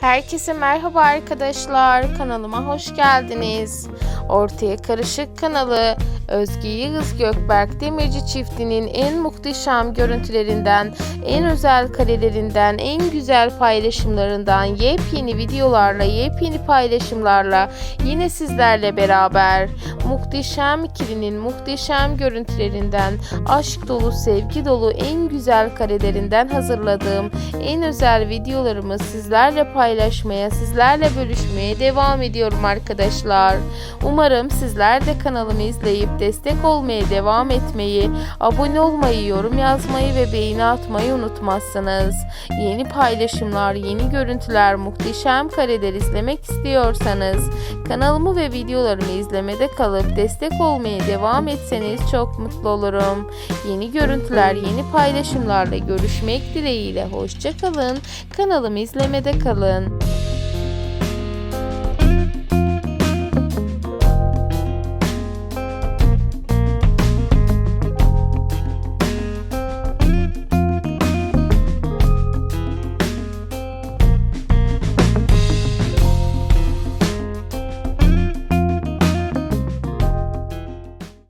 Herkese merhaba arkadaşlar. Kanalıma hoş geldiniz. Ortaya Karışık kanalı Özge Yıldız Gökberk Demirci çiftinin en muhteşem görüntülerinden, en özel karelerinden, en güzel paylaşımlarından yepyeni videolarla, yepyeni paylaşımlarla yine sizlerle beraber muhteşem ikilinin muhteşem görüntülerinden, aşk dolu, sevgi dolu en güzel karelerinden hazırladığım en özel videolarımı sizlerle paylaşmaya, sizlerle bölüşmeye devam ediyorum arkadaşlar. Umarım sizler de kanalımı izleyip destek olmaya devam etmeyi, abone olmayı, yorum yazmayı ve beğeni atmayı unutmazsınız. Yeni paylaşımlar, yeni görüntüler, muhteşem kareler izlemek istiyorsanız kanalımı ve videolarımı izlemede kalıp destek olmaya devam etseniz çok mutlu olurum. Yeni görüntüler, yeni paylaşımlarla görüşmek dileğiyle hoşçakalın. Kanalımı izlemede kalın.